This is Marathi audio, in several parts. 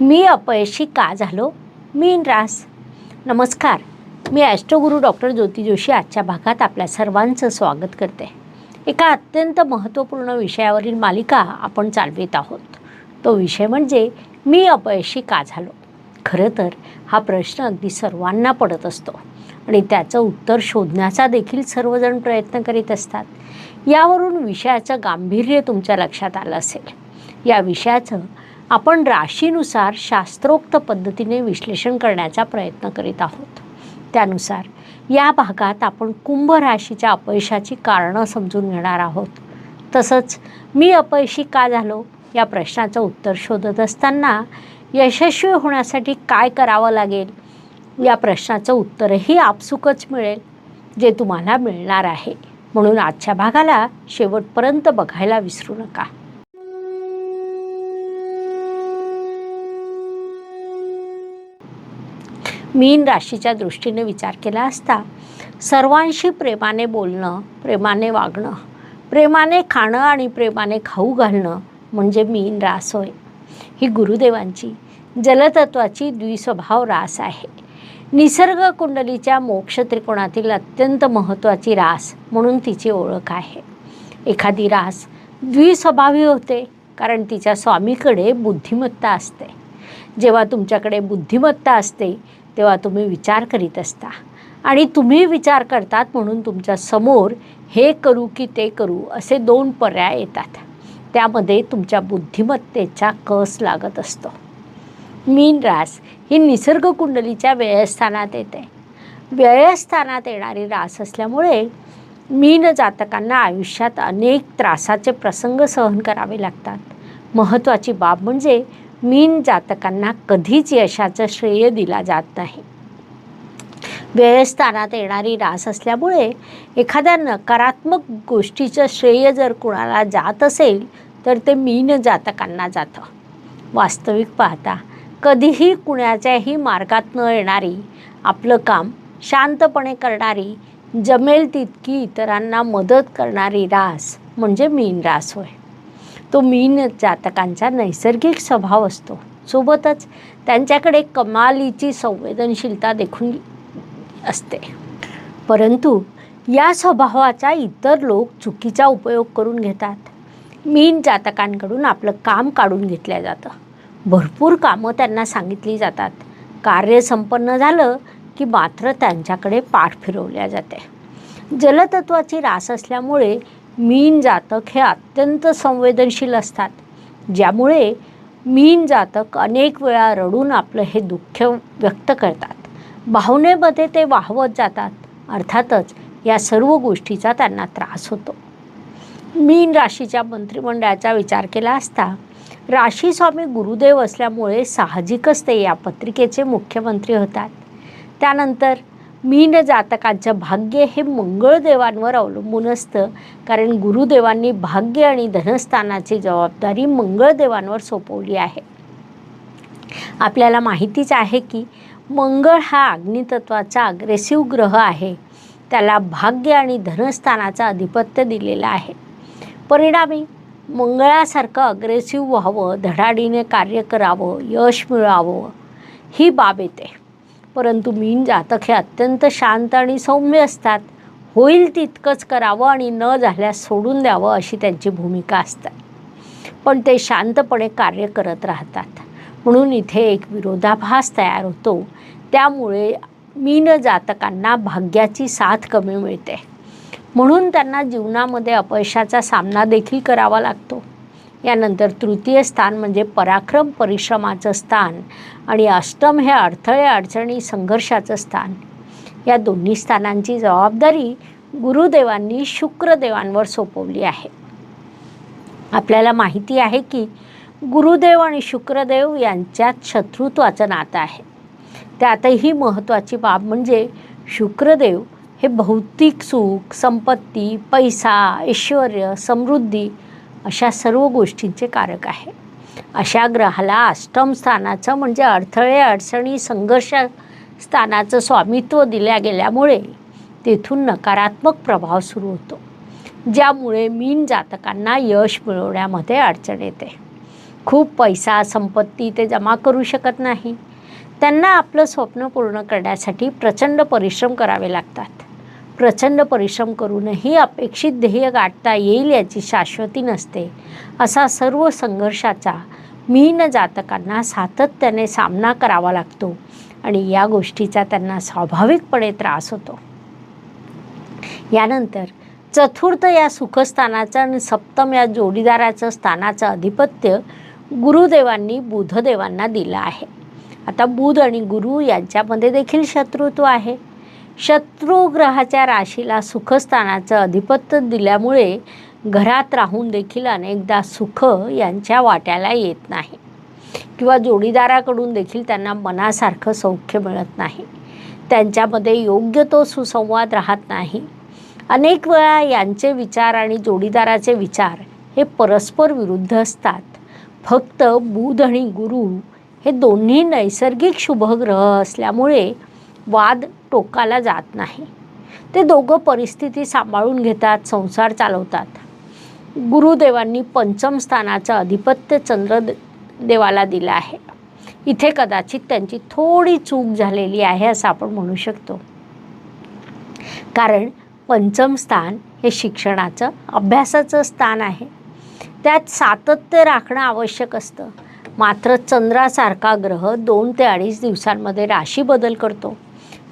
मी अपयशी का झालो? मीन रास नमस्कार. मी ॲस्ट्रोगुरू डॉक्टर ज्योती जोशी आजच्या भागात आपल्या सर्वांचं स्वागत करते. एका अत्यंत महत्त्वपूर्ण विषयावरील मालिका आपण चालवित आहोत. तो विषय म्हणजे मी अपयशी का झालो? खरं तर हा प्रश्न अगदी सर्वांना पडत असतो आणि त्याचं उत्तर शोधण्याचा देखील सर्वजण प्रयत्न करीत असतात. यावरून विषयाचं गांभीर्य तुमच्या लक्षात आलं असेल. या विषयाचं आपण राशीनुसार शास्त्रोक्त पद्धतीने विश्लेषण करण्याचा प्रयत्न करीत आहोत. त्यानुसार या भागात आपण कुंभ राशीच्या अपयशाची कारणं समजून घेणार आहोत. तसंच मी अपयशी का झालो या प्रश्नाचं उत्तर शोधत असताना यशस्वी होण्यासाठी काय करावं लागेल या प्रश्नाचं उत्तरही आपसुकच मिळेल जे तुम्हाला मिळणार आहे. म्हणून आजच्या भागाला शेवटपर्यंत बघायला विसरू नका. मीन राशीच्या दृष्टीने विचार केला असता सर्वांशी प्रेमाने बोलणं प्रेमाने वागणं प्रेमाने खाणं आणि प्रेमाने खाऊ घालणं म्हणजे मीन रास होय. ही गुरुदेवांची जलतत्वाची द्विस्वभाव रास आहे. निसर्ग कुंडलीच्या मोक्ष त्रिकोणातील अत्यंत महत्त्वाची रास म्हणून तिची ओळख आहे. एखादी रास द्विस्वभावी होते कारण तिच्या स्वामीकडे बुद्धिमत्ता असते. जेव्हा तुमच्याकडे बुद्धिमत्ता असते तेव्हा तुम्ही विचार करीत असता. आणि तुम्ही विचार करतात म्हणून तुमच्यासमोर हे करू की ते करू असे दोन पर्याय येतात. त्यामध्ये तुमच्या बुद्धिमत्तेचा कस लागत असतो. मीन रास ही निसर्ग कुंडलीच्या व्ययस्थानात येते. व्ययस्थानात येणारी रास असल्यामुळे मीन जातकांना आयुष्यात अनेक त्रासाचे प्रसंग सहन करावे लागतात. महत्त्वाची बाब म्हणजे मीन जातकांना कधीच यशाचं श्रेय दिला जात नाही. व्ययस्थानात येणारी रास असल्यामुळे एखाद्या नकारात्मक गोष्टीचं श्रेय जर कुणाला जात असेल तर ते मीन जातकांना जातं. वास्तविक पाहता कधीही कुणाच्याही मार्गात न येणारी आपलं काम शांतपणे करणारी जमेल तितकी इतरांना मदत करणारी रास म्हणजे मीन रास होय. तो मीन जातकांचा नैसर्गिक स्वभाव असतो. सोबतच त्यांच्याकडे कमालीची संवेदनशीलता देखून असते. परंतु या स्वभावाचा इतर लोक चुकीचा उपयोग करून घेतात. मीन जातकांकडून आपलं काम काढून घेतलं जातं. भरपूर कामं त्यांना सांगितली जातात. कार्य संपन्न झालं की मात्र त्यांच्याकडे पाठ फिरवल्या जाते. जलतत्वाची रास असल्यामुळे मीन जातक हे अत्यंत संवेदनशील असतात. ज्यामुळे मीन जातक अनेक वेळा रडून आपलं हे दुःख व्यक्त करतात. भावनेमध्ये ते वाहवत जातात. अर्थातच या सर्व गोष्टीचा त्यांना त्रास होतो. मीन राशीच्या मंत्रिमंडळाचा विचार केला असता राशी स्वामी गुरुदेव असल्यामुळे साहजिकच ते या पत्रिकेचे मुख्यमंत्री होतात. त्यानंतर मीन जातकांचं भाग्य हे मंगळदेवांवर अवलंबून असतं. कारण गुरुदेवांनी भाग्य आणि धनस्थानाची जबाबदारी मंगळदेवांवर सोपवली आहे. आपल्याला माहितीच आहे की मंगळ हा अग्नितत्वाचा अग्रेसिव्ह ग्रह आहे. त्याला भाग्य आणि धनस्थानाचं आधिपत्य दिलेलं आहे. परिणामी मंगळासारखं अग्रेसिव्ह व्हावं धडाडीने कार्य करावं यश मिळावं ही बाब येते. परंतु मीन जातक हे अत्यंत शांत आणि सौम्य असतात. होईल तितकंच करावं आणि न झाल्यास सोडून द्यावं अशी त्यांची भूमिका असते पण ते शांतपणे कार्य करत राहतात. म्हणून इथे एक विरोधाभास तयार होतो. त्यामुळे मीन जातकांना भाग्याची साथ कमी मिळते. म्हणून त्यांना जीवनामध्ये अपयशाचा सामना देखील करावा लागतो. यानंतर तृतीय स्थान म्हणजे पराक्रम परिश्रमाचं स्थान आणि अष्टम हे अडथळे अडचणी संघर्षाचं स्थान. या दोन्ही स्थानांची जबाबदारी गुरुदेवांनी शुक्रदेवांवर सोपवली आहे. आपल्याला माहिती आहे की गुरुदेव आणि शुक्रदेव यांच्यात शत्रुत्वाचं नातं आहे. त्यातही महत्त्वाची बाब म्हणजे शुक्रदेव हे भौतिक सुख संपत्ती पैसा ऐश्वर समृद्धी अशा सर्व गोष्टींचे कारक आहे. अशा ग्रहाला अष्टम स्थानाचं म्हणजे अडथळे अडचणी संघर्ष स्थानाचं स्वामित्व दिल्या गेल्यामुळे तेथून नकारात्मक प्रभाव सुरू होतो. ज्यामुळे मीन जातकांना यश मिळवण्यामध्ये अडचण येते. खूप पैसा संपत्ती ते जमा करू शकत नाही. त्यांना आपलं स्वप्न पूर्ण करण्यासाठी प्रचंड परिश्रम करावे लागतात. प्रचंड परिश्रम करूनही अपेक्षित ध्येय गाठता येईल याची शाश्वती नसते. असा सर्व संघर्षाचा मीन जातकांना सातत्याने सामना करावा लागतो आणि या गोष्टीचा त्यांना स्वाभाविकपणे त्रास होतो. यानंतर चतुर्थ या सुखस्थानाचं आणि सप्तम या जोडीदाराचं स्थानाचं आधिपत्य गुरुदेवांनी बुधदेवांना दिलं आहे. आता बुध आणि गुरु यांच्यामध्ये देखील शत्रुत्व आहे. शत्रू ग्रहाच्या राशीला सुखस्थानाचं अधिपत्य दिल्यामुळे घरात राहून देखील अनेकदा सुख यांच्या वाट्याला येत नाही. किंवा जोडीदाराकडून देखील त्यांना मनासारखं सौख्य मिळत नाही. त्यांच्यामध्ये योग्य तो सुसंवाद राहत नाही. अनेक वेळा यांचे विचार आणि जोडीदाराचे विचार हे परस्पर विरुद्ध असतात. फक्त बुध आणि गुरु हे दोन्ही नैसर्गिक शुभग्रह असल्यामुळे वाद टोकाला जात नाही. ते दोघं परिस्थिती सांभाळून घेतात संसार चालवतात. गुरुदेवांनी पंचम स्थानाचं अधिपत्य चंद्र देवाला दिलं आहे. इथे कदाचित त्यांची थोडी चूक झालेली आहे असं आपण म्हणू शकतो. कारण पंचम स्थान हे शिक्षणाचं अभ्यासाचं स्थान आहे. त्यात सातत्य राखणं आवश्यक असतं. मात्र चंद्रासारखा ग्रह दोन ते अडीच दिवसांमध्ये राशी बदल करतो.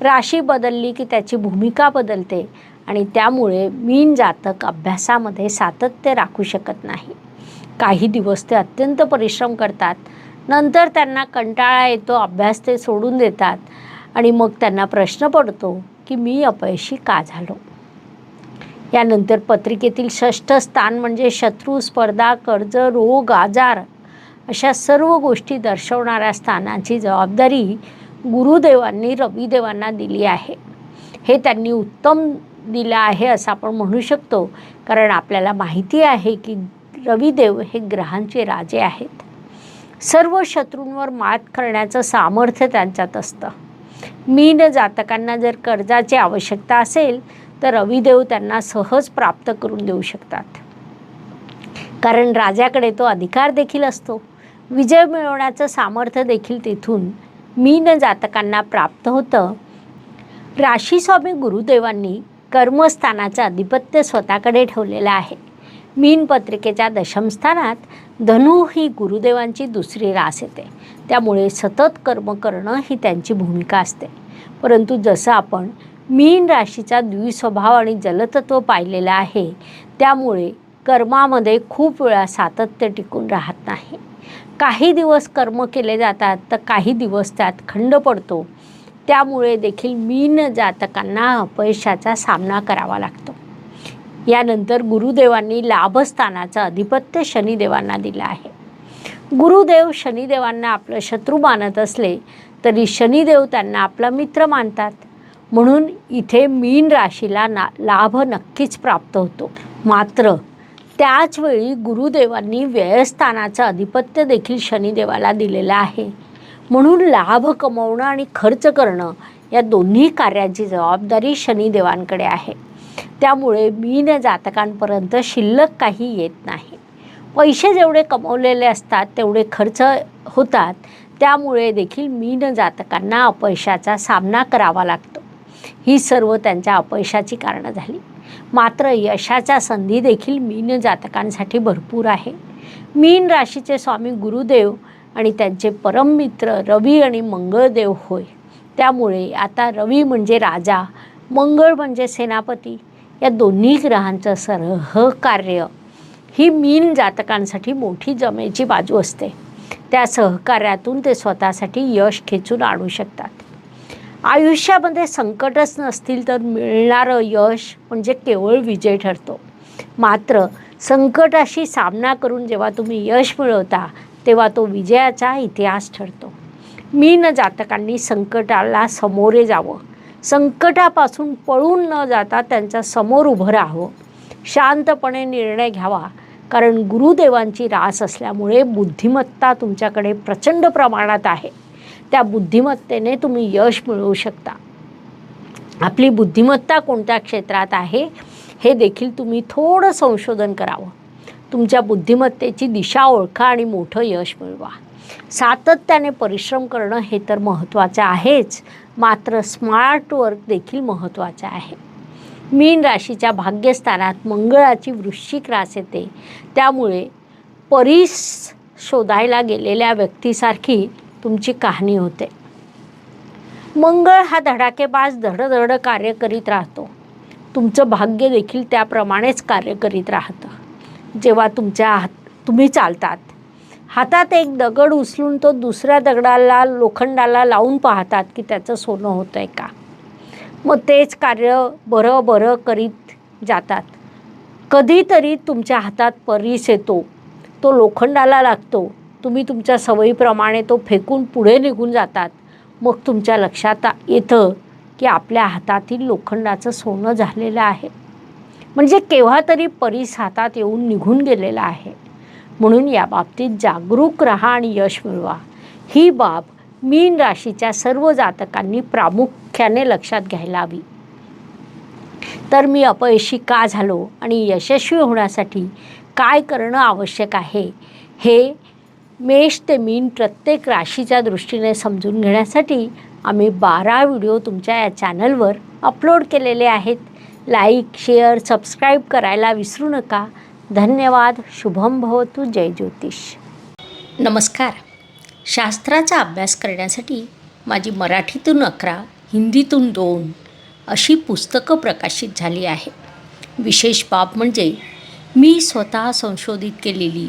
राशी बदलली की त्याची भूमिका बदलते आणि त्यामुळे मीन जातक अभ्यासामध्ये सातत्य राखू शकत नाही. काही दिवस ते अत्यंत परिश्रम करतात. नंतर त्यांना कंटाळा येतो अभ्यास ते सोडून देतात आणि मग त्यांना प्रश्न पडतो की मी अपयशी का झालो? यानंतर पत्रिकेतील षष्ठ स्थान म्हणजे शत्रू स्पर्धा कर्ज रोग आजार अशा सर्व गोष्टी दर्शवणाऱ्या स्थानाची जबाबदारी गुरुदेवांनी रविदेवांना दिली आहे. हे त्यांनी उत्तम दिलं आहे असं आपण म्हणू शकतो. कारण आपल्याला माहिती आहे की रविदेव हे ग्रहांचे राजे आहेत. सर्व शत्रूंवर मात करण्याचं सामर्थ्य त्यांच्यात असतं. मीन जातकांना जर कर्जाची आवश्यकता असेल तर रविदेव त्यांना सहज प्राप्त करून देऊ शकतात. कारण राजाकडे तो अधिकार देखील असतो. विजय मिळवण्याचं सामर्थ्य देखील तिथून मीन जातकांना प्राप्त होतं. राशीस्वामी गुरुदेवांनी कर्मस्थानाचं अधिपत्य स्वतःकडे ठेवलेलं आहे. मीन पत्रिकेच्या दशमस्थानात धनु ही गुरुदेवांची दुसरी रास येते. त्यामुळे सतत कर्म करणं ही त्यांची भूमिका असते. परंतु जसं आपण मीन राशीचा द्विस्वभाव आणि जलतत्व पाहिलेलं आहे त्यामुळे कर्मामध्ये खूप वेळा सातत्य टिकून राहत नाही. काही दिवस कर्म केले जातात तर काही दिवस त्यात खंड पडतो. त्यामुळे देखील मीन जातकांना अपयशाचा सामना करावा लागतो. यानंतर गुरुदेवांनी लाभस्थानाचं अधिपत्य शनिदेवांना दिलं आहे. गुरुदेव शनिदेवांना आपलं शत्रू मानत असले तरी शनिदेव त्यांना आपला मित्र मानतात. म्हणून इथे मीन राशीला ना लाभ नक्कीच प्राप्त होतो. मात्र त्याचवेळी गुरुदेवांनी व्ययस्थानाचं अधिपत्य देखील शनिदेवाला दिलेलं आहे. म्हणून लाभ कमवणं आणि खर्च करणं या दोन्ही कार्याची जबाबदारी शनिदेवांकडे आहे. त्यामुळे मीन जातकांपर्यंत शिल्लक काही येत नाही. पैसे जेवढे कमवलेले असतात तेवढे खर्च होतात. त्यामुळे देखील मीन जातकांना अपयशाचा सामना करावा लागतो. ही सर्व त्यांच्या अपयशाची कारणं झाली. मात्र यशाच्या संधी देखील मीन जातकांसाठी भरपूर आहे. मीन राशीचे स्वामी गुरुदेव आणि त्यांचे परममित्र रवी आणि मंगळदेव होय. त्यामुळे आता रवी म्हणजे राजा मंगळ म्हणजे सेनापती या दोन्ही ग्रहांचं सहकार्य. ही मीन जातकांसाठी मोठी जमेची बाजू असते. त्या सहकार्यातून ते स्वतःसाठी यश खेचून आणू शकतात. आयुष्यामध्ये संकटच नसतील तर मिळणारं यश म्हणजे केवळ विजय ठरतो. मात्र संकटाशी सामना करून जेव्हा तुम्ही यश मिळवता तेव्हा तो विजयाचा इतिहास ठरतो. मीन जातकांनी संकटाला समोरे जावं. संकटापासून पळून न जाता त्यांच्यासमोर उभं राहावं. शांतपणे निर्णय घ्यावा. कारण गुरुदेवांची रास असल्यामुळे बुद्धिमत्ता तुमच्याकडे प्रचंड प्रमाणात आहे. त्या बुद्धिमत्तेने तुम्ही यश मिळवू शकता. आपली बुद्धिमत्ता कोणत्या क्षेत्रात आहे हे देखील तुम्ही थोडं संशोधन करावं. तुमच्या बुद्धिमत्तेची दिशा ओळखा आणि मोठं यश मिळवा. सातत्याने परिश्रम करणं हे तर महत्त्वाचं आहेच मात्र स्मार्ट वर्क देखील महत्त्वाचं आहे. मीन राशीच्या भाग्यस्थानात मंगळाची वृश्चिक रास येते. त्यामुळे परीस शोधायला गेलेल्या व्यक्तीसारखी तुमची कहाणी होते. मंगळ हा धडाकेबाज धडधड कार्य करीत राहतो. तुमचं भाग्य देखील त्याप्रमाणेच कार्य करीत राहतं. जेव्हा तुमच्या हात तुम्ही चालतात. हातात एक दगड उचलून तो दुसऱ्या दगडाला लोखंडाला लावून पाहतात की त्याचं सोनं होतं आहे का? मग तेच कार्य बरं बरं करीत जातात. कधीतरी तुमच्या हातात परीस येतो. तो लोखंडाला लागतो. तुम्ही तुमच्या सवयीप्रमाणे तो फेकून पुढे निघून जातात. मग तुमच्या लक्षात येतं की आपल्या हातातील लोखंडाचं सोनं झालेलं आहे. म्हणजे केव्हा तरी परीस हातात येऊन निघून गेलेला आहे. म्हणून या बाबतीत जागरूक राहा आणि यश मिळवा. ही बाब मीन राशीच्या सर्व जातकांनी प्रामुख्याने लक्षात घ्यायला हवी. तर मी अपयशी का झालो आणि यशस्वी होण्यासाठी काय करणं आवश्यक आहे? हे मेष ते मीन प्रत्येक राशीच्या दृष्टीने समजून घेण्यासाठी आम्ही बारा व्हिडिओ तुमच्या या चॅनलवर अपलोड केलेले आहेत. लाईक शेअर सबस्क्राईब करायला विसरू नका. धन्यवाद. शुभम भवतु. जय ज्योतिष. नमस्कार. शास्त्राचा अभ्यास करण्यासाठी माझी मराठीतून अकरा हिंदीतून दोन अशी पुस्तकं प्रकाशित झाली आहे. विशेष बाब म्हणजे मी स्वतः संशोधित केलेली